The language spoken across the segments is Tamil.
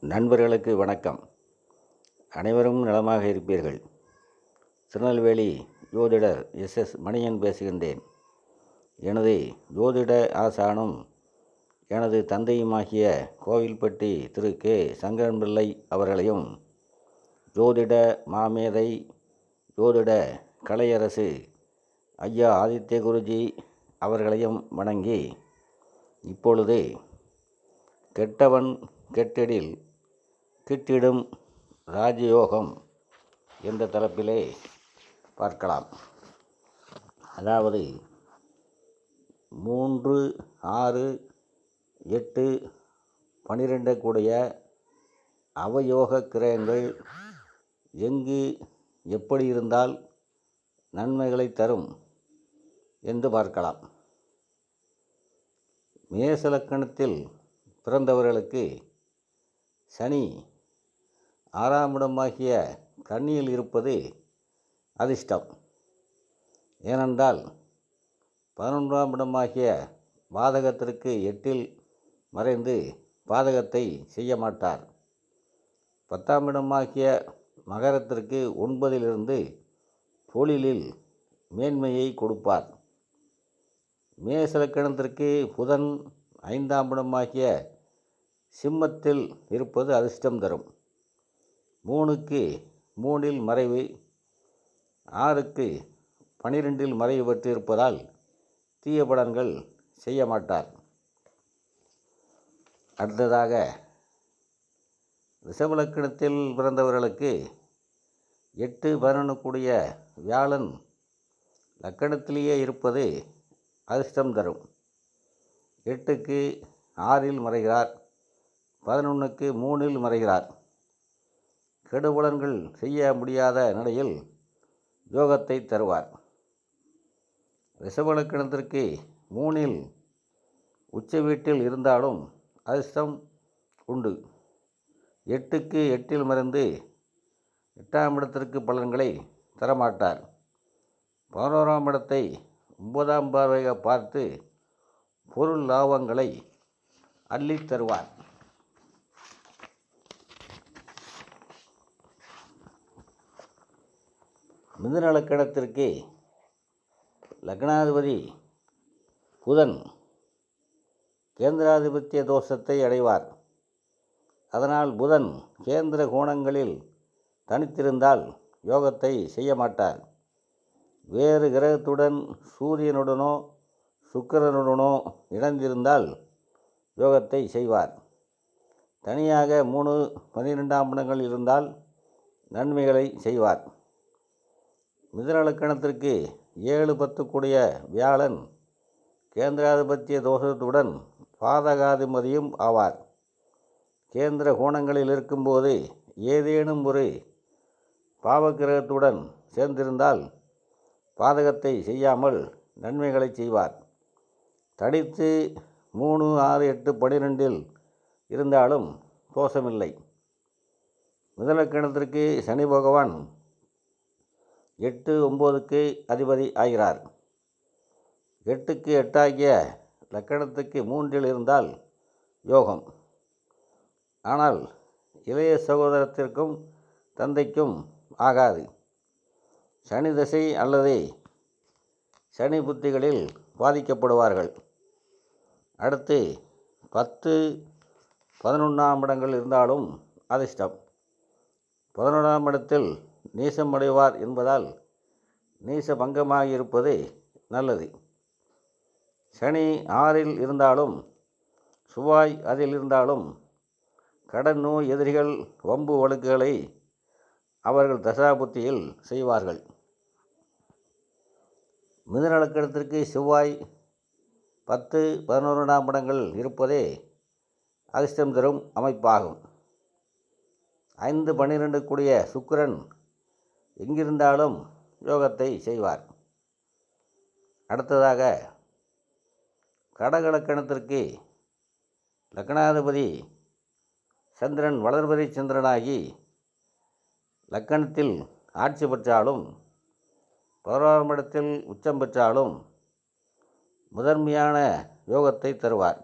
நண்பர்களுக்கு வணக்கம். அனைவரும் நலமாக இருப்பீர்கள். திருநெல்வேலி ஜோதிடர் எஸ். எஸ். மணியன் பேசுகின்றேன். எனது ஜோதிட ஆசானும் எனது தந்தையுமாகிய கோவில்பட்டி திரு. கே. சங்கரன்பிள்ளை அவர்களையும் ஜோதிட மாமேதை ஜோதிட கலையரசு ஐயா ஆதித்ய குருஜி அவர்களையும் வணங்கி இப்பொழுது கெட்டவன் கெட்டிடில் கிட்டிடும் ராஜயோகம் என்ற தரப்பிலே பார்க்கலாம். அதாவது மூன்று ஆறு எட்டு பனிரெண்டு கூடிய அவயோக கிரகங்கள் எங்கு எப்படி இருந்தால் நன்மைகளை தரும் என்று பார்க்கலாம். மேசலக்கணத்தில் பிறந்தவர்களுக்கு சனி ஆறாம் இடமாகிய கண்ணியில் இருப்பது அதிர்ஷ்டம். ஏனென்றால் பதினொன்றாம் இடமாகிய பாதகத்திற்கு எட்டில் மறைந்து பாதகத்தை செய்ய மாட்டார். பத்தாம் இடமாகிய மகரத்திற்கு ஒன்பதிலிருந்து தொழிலில் மேன்மையை கொடுப்பார். மேசலக்கணத்திற்கு புதன் ஐந்தாம் இடமாகிய சிம்மத்தில் இருப்பது அதிர்ஷ்டம் தரும். மூணுக்கு மூணில் மறைவு ஆறுக்கு பனிரெண்டில் மறைவு பெற்றிருப்பதால் தீய படங்கள் செய்ய மாட்டார். அடுத்ததாக ரிஷபலக்கணத்தில் பிறந்தவர்களுக்கு எட்டு பதினொன்று வியாழன் லக்கணத்திலேயே இருப்பது அதிர்ஷ்டம் தரும். எட்டுக்கு ஆறில் மறைகிறார் பதினொன்றுக்கு மூணில் மறைகிறார். கெடுபுலன்கள் செய்ய முடியாத நிலையில் யோகத்தை தருவார். ரிஷபலக்கணத்திற்கு மூணில் உச்ச வீட்டில் இருந்தாலும் அதிர்ஷ்டம் உண்டு. எட்டுக்கு எட்டில் மறைந்து எட்டாம் இடத்திற்கு பலன்களை தரமாட்டார். பதினோராம் இடத்தை ஒன்பதாம் பார்வையாக பார்த்து பொருள் லாபங்களை அள்ளித் தருவார். மிதுநலக்கணத்திற்கு லக்னாதிபதி புதன் கேந்திராதிபத்திய தோஷத்தை அடைவார். அதனால் புதன் கேந்திர கோணங்களில் தனித்திருந்தால் யோகத்தை செய்ய மாட்டார். வேறு கிரகத்துடன் சூரியனுடனோ சுக்கிரனுடனோ இணைந்திருந்தால் யோகத்தை செய்வார். தனியாக மூணு பன்னிரெண்டாம் இடங்கள் இருந்தால் நன்மைகளை செய்வார். மிதனலக்கணத்திற்கு ஏழு பத்து கூடிய வியாழன் கேந்திராதிபத்திய தோஷத்துடன் பாதகாதிபதியும் ஆவார். கேந்திர கோணங்களில் இருக்கும்போது ஏதேனும் ஒரு பாவக்கிரகத்துடன் சேர்ந்திருந்தால் பாதகத்தை செய்யாமல் நன்மைகளை செய்வார். தடித்து மூணு ஆறு எட்டு பனிரெண்டில் இருந்தாலும் தோஷமில்லை. முதலக்கணத்திற்கு சனி பகவான் எட்டு ஒம்போதுக்கு அதிபதி ஆகிறார். எட்டுக்கு எட்டாகிய லக்கணத்துக்கு மூன்றில் இருந்தால் யோகம். ஆனால் இளைய சகோதரத்திற்கும் தந்தைக்கும் ஆகாது. சனி தசை அல்லது சனி புத்திகளில் பாதிக்கப்படுவார்கள். அடுத்து பத்து பதினொன்றாம் இடங்கள் இருந்தாலும் அதிர்ஷ்டம். பதினொன்றாம் இடத்தில் நேசமடைவார் என்பதால் நீச பங்கமாக நல்லது. சனி ஆறில் இருந்தாலும் சுவாய் அதில் இருந்தாலும் கடன் நோய் எதிரிகள் வம்பு வழக்குகளை அவர்கள் தசாபுத்தியில் செய்வார்கள். மிதநலக்கடத்திற்கு செவ்வாய் பத்து பதினோராம் இடங்கள் இருப்பதே அதிர்ஷ்டம் தரும் அமைப்பாகும். ஐந்து பன்னிரெண்டு கூடிய சுக்கிரன் எங்கிருந்தாலும் யோகத்தை செய்வார். அடுத்ததாக கடகலக்கணத்திற்கு லக்னாதிபதி சந்திரன் வளர்பதி சந்திரனாகி லக்கணத்தில் ஆட்சி பெற்றாலும் பதினோராம் இடத்தில் உச்சம் பெற்றாலும் முதன்மையான யோகத்தை தருவார்.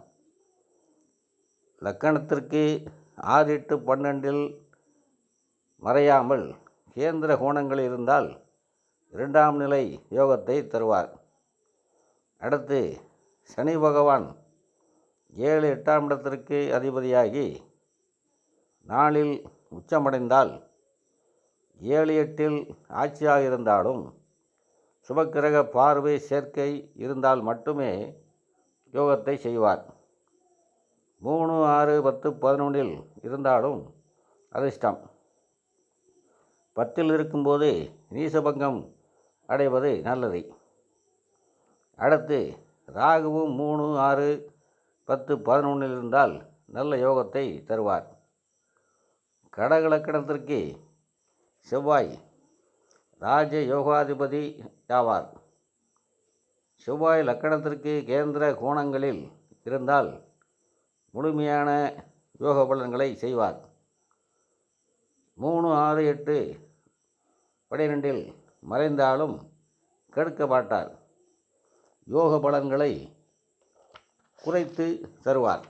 லக்கணத்திற்கு ஆறு எட்டு பன்னெண்டில் மறையாமல் கேந்திர கோணங்கள் இருந்தால் இரண்டாம் நிலை யோகத்தை தருவார். அடுத்து சனி பகவான் ஏழு எட்டாம் இடத்திற்கு அதிபதியாகி நாளில் உச்சமடைந்தால் ஏழு எட்டில் ஆட்சியாக இருந்தாலும் சுபக்கிரக பார்வை சேர்க்கை இருந்தால் மட்டுமே யோகத்தை செய்வார். மூணு ஆறு பத்து பதினொன்றில் இருந்தாலும் அதிர்ஷ்டம். பத்தில் இருக்கும்போது நீசபங்கம் அடைவது நல்லது. அடுத்து ராகுவும் மூணு ஆறு பத்து பதினொன்றில் இருந்தால் நல்ல யோகத்தை தருவார். கடகலக்கணத்திற்கு செவ்வாய் ராஜ யோகாதிபதி ஆவார். செவ்வாய் லக்கணத்திற்கு கேந்திர கோணங்களில் இருந்தால் முழுமையான யோக பலன்களை செய்வார். மூணு ஆறு எட்டு பனிரெண்டில் மறைந்தாலும் கெடுக்க மாட்டார் யோக பலன்களை குறைத்து தருவார்.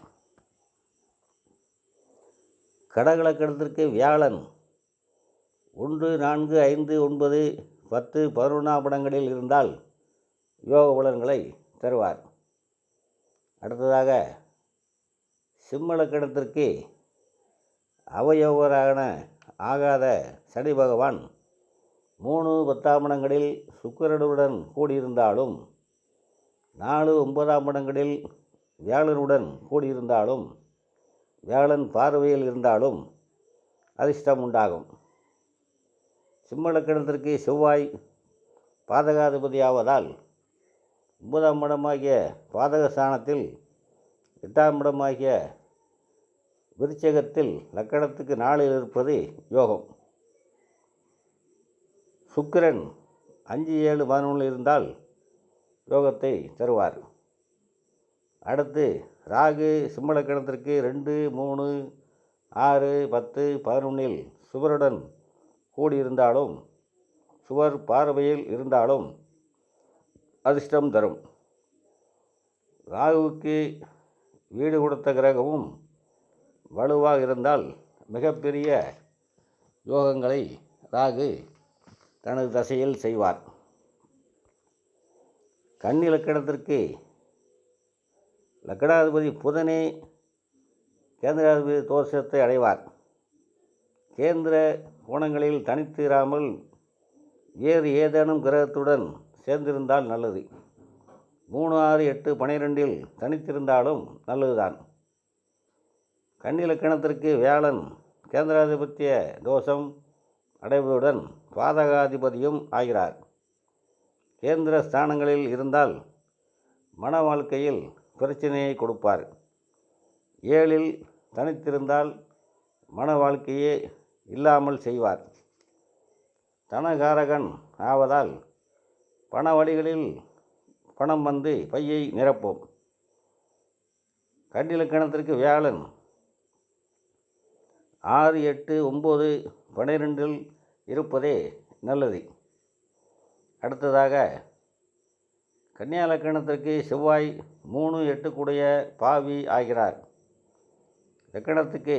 கடகலக்கணத்திற்கு வியாழன் ஒன்று நான்கு ஐந்து ஒன்பது பத்து பதினொன்றாம் படங்களில் இருந்தால் யோக பலன்களை தருவார். அடுத்ததாக சிம்மலக்கணத்திற்கு அவயோகரான ஆகாத சனி பகவான் மூணு பத்தாம் இடங்களில் சுக்கரனுடன் கூடியிருந்தாலும் நாலு ஒன்பதாம் இடங்களில் வியாழனுடன் கூடியிருந்தாலும் வியாழன் பார்வையில் இருந்தாலும் அதிர்ஷ்டம் உண்டாகும். சிம்மலக்கணத்திற்கு செவ்வாய் பாதகாதிபதி ஆவதால் ஒன்பதாம் இடமாகிய பாதக ஸ்தானத்தில் எட்டாம் இடமாகிய விருச்சகத்தில் லக்கணத்துக்கு நாளில் இருப்பது யோகம். சுக்கிரன் அஞ்சு ஏழு பதினொன்று இருந்தால் யோகத்தை தருவார். அடுத்து ராகு சிம்மலக்கணத்திற்கு ரெண்டு மூணு ஆறு பத்து பதினொன்றில் சுவருடன் கூடியிருந்தாலும் சுவர் பார்வையில் இருந்தாலும் அதிர்ஷ்டம் தரும். ராகுவுக்கு வீடு கொடுத்த கிரகமும் வலுவாக இருந்தால் மிகப்பெரிய யோகங்களை ராகு தனது தசையில் செய்வார். கன்னி லக்கணத்திற்கு லக்கணாதிபதி புதனே கேந்திராதிபதி தோஷத்தை அடைவார். கேந்திர கோணங்களில் தனித்து இராமல் வேறு ஏதேனும் கிரகத்துடன் சேர்ந்திருந்தால் நல்லது. மூணு ஆறு எட்டு பனிரெண்டில் தனித்திருந்தாலும் நல்லதுதான். கன்னிலக்கணத்திற்கு வியாழன் கேந்திராதிபத்திய தோஷம் அடைவதுடன் பாதகாதிபதியும் ஆகிறார். கேந்திர ஸ்தானங்களில் இருந்தால் மன வாழ்க்கையில் பிரச்சனையை கொடுப்பார். ஏழில் தனித்திருந்தால் மன வாழ்க்கையே இல்லாமல் செய்வார். தனகாரகன் ஆவதால் பண வழிகளில் பணம் வந்து பையை நிரப்போம். கண்டிலக்கணத்திற்கு வியாழன் ஆறு எட்டு ஒம்பது பன்னிரெண்டில் இருப்பதே நல்லது. அடுத்ததாக கன்னியா லக்கணத்திற்கு செவ்வாய் மூணு எட்டுக்குடைய பாவி ஆகிறார். லக்கணத்துக்கு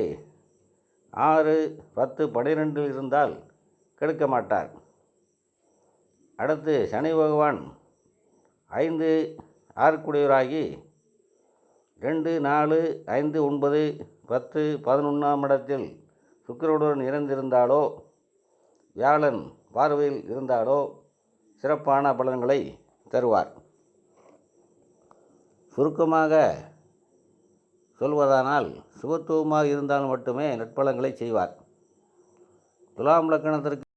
ஆறு பத்து பனிரெண்டு இருந்தால் கெடுக்க மாட்டார். அடுத்து சனி பகவான் ஐந்து ஆறுக்குடையவராகி ரெண்டு நாலு ஐந்து ஒன்பது பத்து பதினொன்றாம் இடத்தில் சுக்கிரனுடன் இறந்திருந்தாலோ வியாழன் பார்வையில் இருந்தாலோ சிறப்பான பலன்களை தருவார். சுருக்கமாக சொல்வதானால் சுகத்துவமாக இருந்தால் மட்டுமே நட்பலன்களை செய்வார். துலாம் லக்கணத்திற்கு